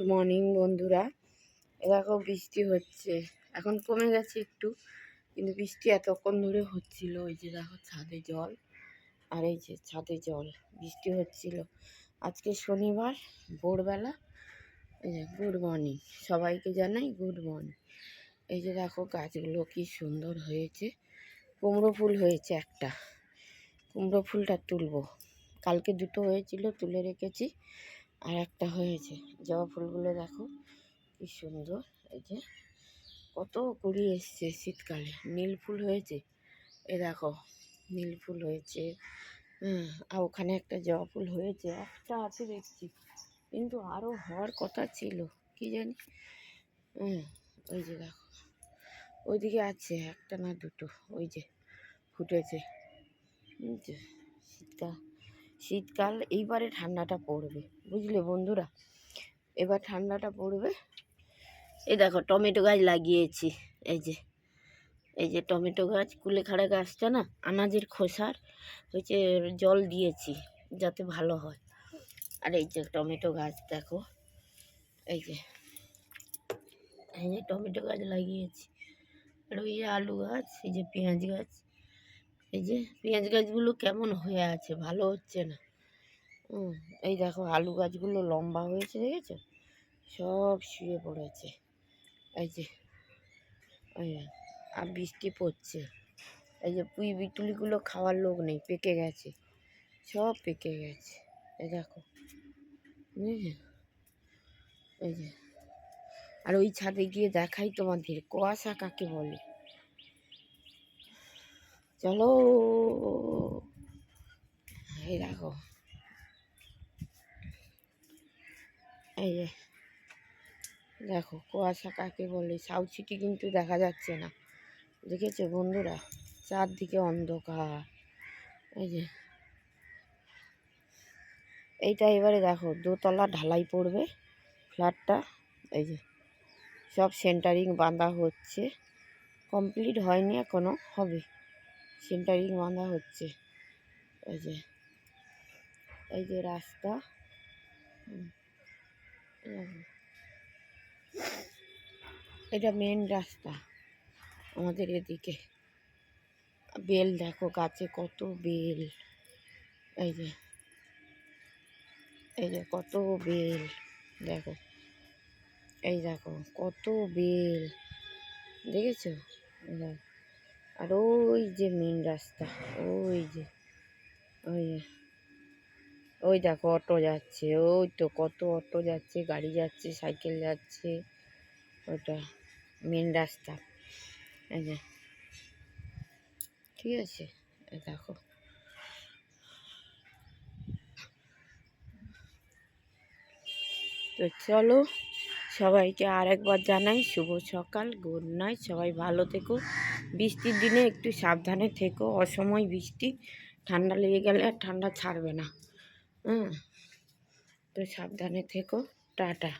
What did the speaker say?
Good morning, বন্ধুরা। এ দেখো বৃষ্টি হচ্ছে। এখন কমে গেছে একটু, কিন্তু বৃষ্টি এতক্ষণ ধরে হচ্ছিল। ওই যে দেখো ছাদে জল, আর এই যে ছাদে জল, বৃষ্টি হচ্ছিল। আজকে শনিবার, ভোরবেলা, এই যে গুড মর্নিং। সবাইকে জানাই গুড মর্নিং। এই যে দেখো গাছগুলো কি সুন্দর হয়েছে। কুমড়ো ফুল হয়েছে একটা। কুমড়ো ফুলটা তুলবো। কালকে দুটো হয়েছিল, তুলে রেখেছি। আর একটা হয়েছে। জবা ফুলগুলো দেখো, কি সুন্দর। এই যে কত কুড়ি এসছে শীতকালে। নীল ফুল হয়েছে? এ দেখো, নীল ফুল হয়েছে। হুম, আর ওখানে একটা জবা ফুল হয়েছে। একটা আছে দেখছি, কিন্তু আরও হওয়ার কথা ছিল। কি জানি? হুম, ওই যে দেখো। ওইদিকে আছে, একটা না দুটো, ওই যে ফুটেছে। শীতকাল। শীতকাল, এইবারে ঠান্ডাটা পড়বে, বুঝলে বন্ধুরা? এবার ঠান্ডাটা পড়বে। এই দেখো, টমেটো গাছ লাগিয়েছি, এই যে এই যে টমেটো গাছ, কুলেখাড়া গাছটা না, আনাজের খোসার হচ্ছে জল দিয়েছি, যাতে ভালো হয়। আর এই যে টমেটো গাছ, দেখো, এই যে এই যে টমেটো গাছ লাগিয়েছি। আর ওই যে আলু গাছ, এই যে পেঁয়াজ গাছ এই যে পেঁয়াজ গাছগুলো কেমন হয়ে আছে? ভালো হচ্ছে না। এই দেখো আলু গাছগুলো লম্বা হয়েছে, দেখেছ? সব শুয়ে পড়েছে। এই যে আর বৃষ্টি পড়ছে। এই যে পুঁই বিটুলিগুলো খাওয়ার লোক নেই, পেকে গেছে। সব পেকে গেছে। এই দেখো এই যে। আর ওই ছাদে গিয়ে দেখাই তোমাদের, কুয়াশা কাকে বলে? চলো। এই দেখো। এই যে, দেখো, কুয়াশা কাকে বলে? সাউথ সিটি কিন্তু দেখা যাচ্ছে না। দেখেছ বন্ধুরা? চারদিকে অন্ধকার। এই যে, এইটা এবারে দেখো, দোতলা ঢালাই পড়বে ফ্ল্যাটটা। এই যে, সব সেন্টারিং বাঁধা হচ্ছে। কমপ্লিট হয়নি এখনও, হবে। সেন্টারিং বাঁধা হচ্ছে। এই যে এই যে রাস্তা। এটা মেন রাস্তা আমাদের এদিকে। বেল দেখো গাছে কত বেল। এই যে এই যে কত বেল। দেখো, এই দেখো কত বেল। দেখেছ? দেখো। আর ওই যে মেন রাস্তা, ওই যে, ওই ওই দেখো অটো যাচ্ছে, ওই তো কত অটো যাচ্ছে, গাড়ি যাচ্ছে, সাইকেল যাচ্ছে ওটা মেন রাস্তা। ঠিক আছে দেখো। তো চলো, সবাইকে আরেকবার জানাই শুভ সকাল, গুড নাইট, সবাই ভালো থেকো। বৃষ্টির দিনে একটু সাবধানে থেকো, অসময় বৃষ্টি, ঠান্ডা লেগে গেলে আর ঠান্ডা ছাড়বে না। হুম, তো সাবধানে থেকো, টাটা।